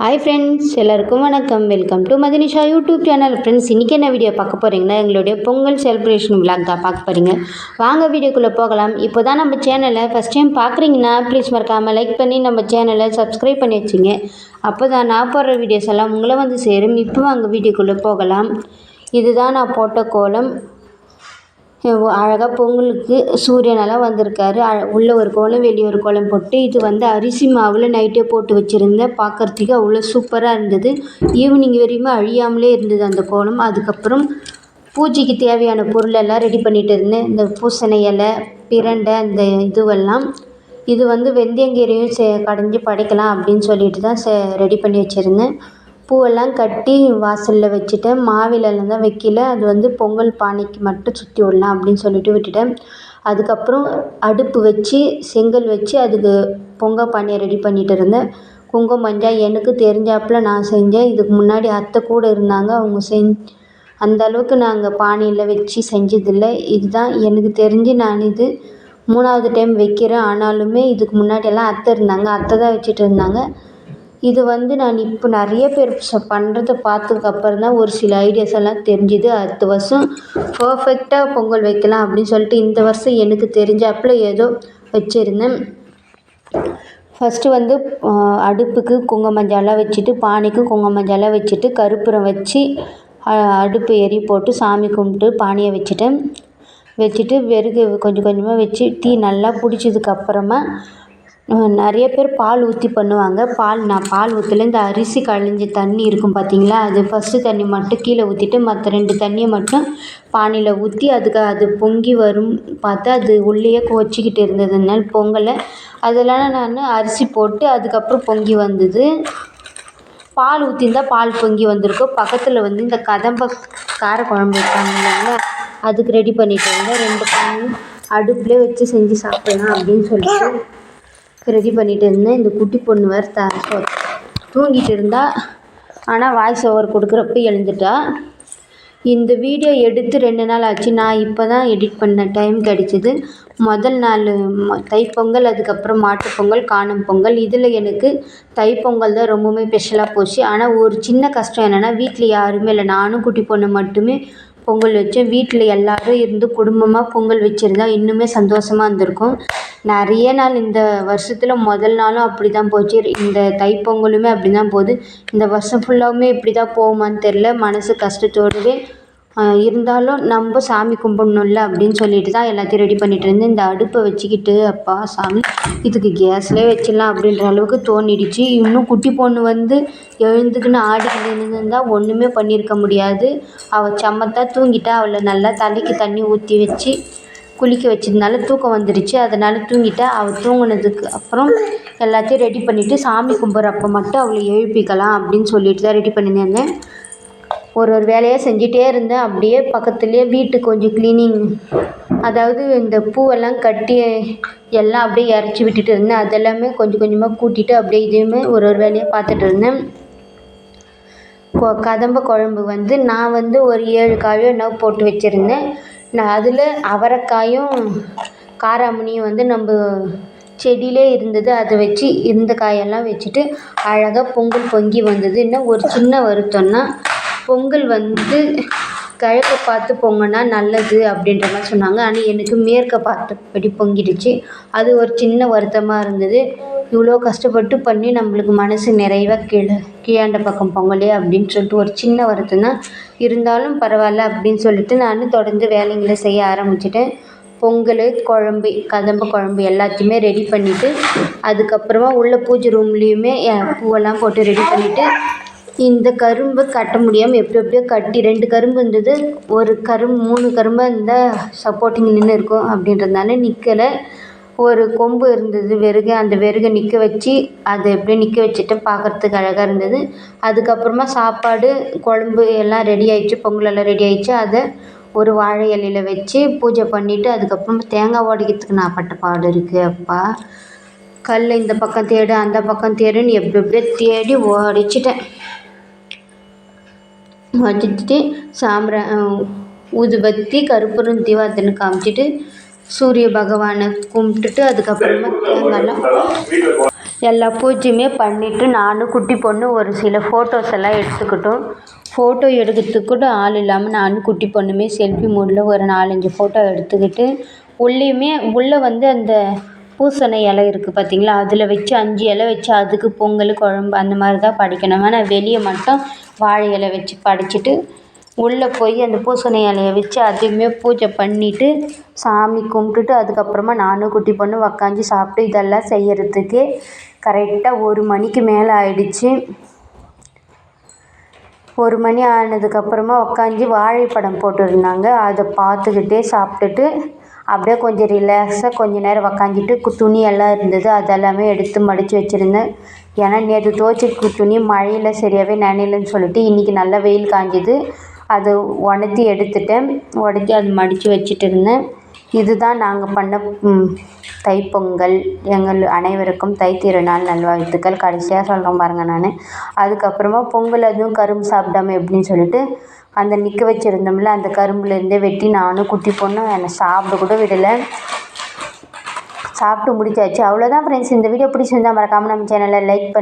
Hi friends எல்லாருக்கும் வணக்கம். Welcome to Madhinisha YouTube channel friends இன்றைக்கி என்ன வீடியோ பார்க்க போகிறீங்கன்னா எங்களுடைய பொங்கல் செலிப்ரேஷன் விளாக் தான் பார்க்க போகிறீங்க வாங்க வீடியோக்குள்ளே போகலாம். இப்போ தான் நம்ம சேனலை ஃபஸ்ட் டைம் பார்க்குறீங்கன்னா ப்ளீஸ் மறக்காமல் லைக் பண்ணி நம்ம சேனலை சப்ஸ்கிரைப் பண்ணி வச்சுங்க. அப்போ தான் நான் போடுற வீடியோஸ் எல்லாம் உங்களை வந்து சேரும். இப்போ வாங்க வீடியோக்குள்ளே போகலாம். இதுதான் நான் போட்ட கோலம். அழகாக பொங்கலுக்கு சூரியனெல்லாம் வந்திருக்காரு. உள்ளே ஒரு கோலம் வெளியே ஒரு கோலம் போட்டு இது வந்து அரிசி மாவில் நைட்டே போட்டு வச்சுருந்தேன் பார்க்குறதுக்கு அவ்வளோ சூப்பராக இருந்தது. ஈவினிங் வரையுமே அழியாமலே இருந்தது அந்த கோலம். அதுக்கப்புறம் பூஜைக்கு தேவையான பொருளெல்லாம் ரெடி பண்ணிகிட்டு இருந்தேன். இந்த பூசணி இலை பிரண்டை அந்த இதுவெல்லாம். இது வந்து வெந்தயங்கீரையும் சே கடைஞ்சி படைக்கலாம் அப்படின்னு சொல்லிட்டு தான் சே ரெடி பண்ணி வச்சுருந்தேன். பூவெல்லாம் கட்டி வாசலில் வச்சுட்டேன் மாவிலலாம் தான் வைக்கல. அது வந்து பொங்கல் பானைக்கு மட்டும் சுற்றி விடலாம் அப்படின்னு சொல்லிட்டு விட்டுட்டேன். அதுக்கப்புறம் அடுப்பு வச்சு செங்கல் வச்சு அதுக்கு பொங்கல் பானையை ரெடி பண்ணிகிட்டு இருந்தேன். குங்குமம் மஞ்சள் எனக்கு தெரிஞ்சாப்புல நான் செஞ்சேன். இதுக்கு முன்னாடி அத்தை கூட இருந்தாங்க. அவங்க செஞ் அந்த அளவுக்கு நாங்கள் பானையில் வச்சு செஞ்சதில்லை. இதுதான் எனக்கு தெரிஞ்சு நான் இது மூணாவது டைம் வைக்கிறேன். ஆனாலுமே இதுக்கு முன்னாடியெல்லாம் அத்தை இருந்தாங்க. அத்தை தான் வச்சுட்டு இருந்தாங்க. இது வந்து நான் இப்போ நிறைய பேர் பண்ணுறத பார்த்ததுக்கப்புறம் தான் ஒரு சில ஐடியாஸ் எல்லாம் தெரிஞ்சுது. அடுத்த வருஷம் பர்ஃபெக்டாக பொங்கல் வைக்கலாம் அப்படின்னு சொல்லிட்டு இந்த வருஷம் எனக்கு தெரிஞ்சாப்புல ஏதோ வச்சுருந்தேன். ஃபஸ்ட்டு வந்து அடுப்புக்கு குங்கும மஞ்சள்லாம் வச்சுட்டு பானைக்கு குங்கும மஞ்சள்லாம் வச்சுட்டு கருப்பூரம் வச்சு அடுப்பு எரி போட்டு சாமி கும்பிட்டு பானையை வச்சுட்டேன். வச்சுட்டு வெறுகு கொஞ்சம் கொஞ்சமாக வச்சு தீ நல்லா பிடிச்சதுக்கப்புறமா நிறைய பேர் பால் ஊற்றி பண்ணுவாங்க. பால் நான் பால் ஊற்றல இந்த அரிசி களைஞ்ச தண்ணி இருக்கும் பார்த்தீங்களா அது ஃபஸ்ட்டு தண்ணி மட்டும் கீழே ஊற்றிட்டு மற்ற ரெண்டு தண்ணியை மட்டும் பானையில் ஊற்றி அதுக்கு அது பொங்கி வரும் பார்த்தா அது உள்ளேயே கொதிச்சிக்கிட்டு இருந்ததுனால பொங்கலை. அதெல்லாம் நான் அரிசி போட்டு அதுக்கப்புறம் பொங்கி வந்தது. பால் ஊற்றிருந்தா பால் பொங்கி வந்திருக்கும். பக்கத்தில் வந்து இந்த கதம்ப காரக்குழம்பு வைப்பாங்க இல்லைங்களா? அதுக்கு ரெடி பண்ணிட்டு இருந்தேன். ரெண்டு பானையும் அடுப்புலேயே வச்சு செஞ்சு சாப்பிடலாம் அப்படின்னு சொல்லிட்டு. ரெடி பண்ணிட்டு இருந்தேன். இந்த குட்டி பொண்ணு வேறு த தூங்கிட்டு இருந்தா. ஆனால் வாய்ஸ் ஓவர் கொடுக்குறப்ப எழுந்துட்டா. இந்த வீடியோ எடுத்து ரெண்டு நாள் ஆச்சு. நான் இப்போ தான் எடிட் பண்ண டைம் கிடைச்சிது. முதல் நாள் தைப்பொங்கல் அதுக்கப்புறம் மாட்டுப்பொங்கல் காணும் பொங்கல். இதில் எனக்கு தைப்பொங்கல் தான் ரொம்பவுமே ஸ்பெஷலாக போச்சு. ஆனால் ஒரு சின்ன கஷ்டம் என்னென்னா வீட்டில் யாருமே இல்லை. நானும் குட்டி பொண்ணு மட்டுமே பொங்கல் வச்சேன். வீட்டில் எல்லோரும் இருந்து குடும்பமாக பொங்கல் வச்சுருந்தா இன்னுமே சந்தோஷமாக இருந்திருக்கும். நிறைய நாள் இந்த வருஷத்தில் முதல் நாளும் அப்படி தான் போச்சு. இந்த தைப்பொங்கலுமே அப்படி தான் போகுது. இந்த வருஷம் ஃபுல்லாகவுமே இப்படி தான் போகுமான்னு தெரில மனசு கஷ்டத்தோடவே இருந்தாலும் நம்ம சாமி கும்பிடணும்ல அப்படின்னு சொல்லிட்டு தான் எல்லாத்தையும் ரெடி பண்ணிகிட்டு இருந்தேன். இந்த அடுப்பை வச்சுக்கிட்டு அப்பா சாமி இதுக்கு கேஸ்லேயே வச்சிடலாம் அப்படின்ற அளவுக்கு தோணிடுச்சு. இன்னும் குட்டி பொண்ணு வந்து எழுந்துக்கின்னு ஆடிக்கிட்டு இருந்திருந்தா ஒன்றுமே பண்ணியிருக்க முடியாது. அவள் சமத்தா தூங்கிட்டா. அவளை நல்லா தலைக்கு தண்ணி ஊற்றி வச்சு குளிக்க வச்சதுனால தூக்கம் வந்துடுச்சு அதனால் தூங்கிட்டேன் அவள் தூங்கினதுக்கு அப்புறம் எல்லாத்தையும் ரெடி பண்ணிவிட்டு சாமி கும்பிட்றப்ப மட்டும் அவளை எழுப்பிக்கலாம் அப்படின்னு சொல்லிட்டு தான் ரெடி பண்ணியிருந்தேன். ஒரு ஒரு வேலையாக செஞ்சிட்டே இருந்தேன். அப்படியே பக்கத்துலேயே வீட்டுக்கு கொஞ்சம் க்ளீனிங் அதாவது இந்த பூவெல்லாம் கட்டி எல்லாம் அப்படியே இறச்சி விட்டுட்டு இருந்தேன். அதெல்லாமே கொஞ்சம் கொஞ்சமாக கூட்டிட்டு அப்படியே இதையுமே ஒரு ஒரு வேலையாக பார்த்துட்டு இருந்தேன். கதம்ப குழம்பு வந்து நான் வந்து ஒரு ஏழு காயோ என்ன போட்டு வச்சுருந்தேன். நான் அதில் அவரைக்காயும் காராமணியும் வந்து நம்ம செடியிலே இருந்தது. அதை வச்சு இந்த காயெல்லாம் வச்சுட்டு அழகாக பொங்கல் பொங்கி வந்தது. இன்னும் ஒரு சின்ன வருத்தம்னா பொங்கல் வந்து கிழக்க பார்த்து பொங்கினா நல்லது அப்படின்ற மாதிரி சொன்னாங்க. ஆனால் எனக்கு மேற்க பார்த்தபடி பொங்கிடுச்சு. அது ஒரு சின்ன வருத்தமாக இருந்தது. இவ்வளோ கஷ்டப்பட்டு பண்ணி நம்மளுக்கு மனசு நிறைவாக கீழே கீழாண்ட பக்கம் பொங்கலே அப்படின்னு சொல்லிட்டு ஒரு சின்ன வருத்தம் தான். இருந்தாலும் பரவாயில்ல அப்படின்னு சொல்லிட்டு நான் தொடர்ந்து வேலைங்களை செய்ய ஆரம்பிச்சிட்டேன். பொங்கல் குழம்பு கதம்ப குழம்பு எல்லாத்தையுமே ரெடி பண்ணிவிட்டு அதுக்கப்புறமா உள்ள பூஜை ரூம்லேயுமே பூவெல்லாம் போட்டு ரெடி பண்ணிவிட்டு இந்த கரும்பு கட்ட முடியாமல் எப்படி எப்படியோ கட்டி ரெண்டு கரும்பு இருந்தது. ஒரு கரும்பு மூணு கரும்பாக இருந்தால் சப்போர்ட்டிங் நின்று இருக்கும் அப்படின்றதுனால நிற்கலை ஒரு கொம்பு இருந்தது விறகு அந்த விறகை நிற்க வச்சு அதை எப்படியோ நிற்க வச்சுட்டேன். பார்க்குறதுக்கு அழகாக இருந்தது. அதுக்கப்புறமா சாப்பாடு குழம்பு எல்லாம் ரெடி ஆயிடுச்சு. பொங்கல் எல்லாம் ரெடி ஆயிடுச்சு. அதை ஒரு வாழை இலையில வச்சு பூஜை பண்ணிவிட்டு அதுக்கப்புறம் தேங்காய் உடைக்கிறதுக்கு நான் பட்ட பாடு இருக்குது அப்பா. கல் இந்த பக்கம் தேடு அந்த பக்கம் தேடுன்னு எப்படி எப்படியோ தேடி உடைச்சிட்டேன் வச்சுட்டு சாம்பிரா ஊதுபத்தி கற்பூரம் தீபார்த்தனை காமிச்சிட்டு சூரிய பகவானை கும்பிட்டுட்டு அதுக்கப்புறமா தேங்காய்லாம் எல்லா பூஜையுமே பண்ணிவிட்டு நானும் குட்டி பொண்ணு ஒரு சில ஃபோட்டோஸ் எல்லாம் எடுத்துக்கிட்டோம். ஃபோட்டோ எடுக்கிறதுக்கு கூட ஆள் இல்லாமல் நானும் குட்டி பொண்ணுமே செல்ஃபி மூடில் ஒரு நாலஞ்சு ஃபோட்டோ எடுத்துக்கிட்டு உள்ளேயுமே உள்ளே வந்து அந்த பூசணி இலை இருக்குது பார்த்தீங்களா அதில் வச்சு அஞ்சு இலை வச்சு அதுக்கு பொங்கல் குழம்பு அந்த மாதிரி தான் படைக்கணும். ஆனால் வெளியே மட்டும் வாழை இலை வச்சு படைச்சிட்டு உள்ளே போய் அந்த பூசணி இலையை வச்சு அதையுமே பூஜை பண்ணிவிட்டு சாமி கும்பிட்டுட்டு அதுக்கப்புறமா நானும் குட்டி பொண்ணு உக்காஞ்சி சாப்பிட்டு இதெல்லாம் செய்கிறதுக்கே கரெக்டாக ஒரு மணிக்கு மேலே ஆயிடுச்சு. ஒரு மணி ஆனதுக்கப்புறமா உக்காஞ்சி வாழைப்படம் போட்டிருந்தாங்க. அதை பார்த்துக்கிட்டே சாப்பிட்டுட்டு அப்படியே கொஞ்சம் ரிலாக்ஸாக கொஞ்ச நேரம் உக்காந்துட்டு கு துணியெல்லாம் இருந்தது. அதெல்லாமே எடுத்து மடித்து வச்சுருந்தேன். ஏன்னா நேற்று துவைச்ச துணி மழையில் சரியாகவே நனையலன்னு சொல்லிட்டு இன்றைக்கி நல்லா வெயில் காஞ்சுது. அது உணர்த்தி எடுத்துட்டேன். உடச்சி அது மடித்து வச்சுட்டு இருந்தேன். இதுதான் நாங்கள் பண்ண தைப்பொங்கல். எங்கள் அனைவருக்கும் தை திருநாள் நல்வாழ்த்துக்கள். கடைசியாக சொல்கிறேன் பாருங்கள் நான். அதுக்கப்புறமா பொங்கல் அதுவும் கரும்பு சாப்பிடாம எப்படின்னு சொல்லிட்டு அந்த நிற்க வச்சுருந்தோம்ல அந்த கரும்புலேருந்தே வெட்டி நானும் குட்டி பொண்ணும் என்னை சாப்பிட கூட விடலை. சாப்பிட்டு முடிச்சாச்சு. அவ்வளோதான் ஃப்ரெண்ட்ஸ் இந்த வீடியோ பிடிச்சிருந்தா மறக்காமல் நம்ம சேனலை லைக் பண்ணி.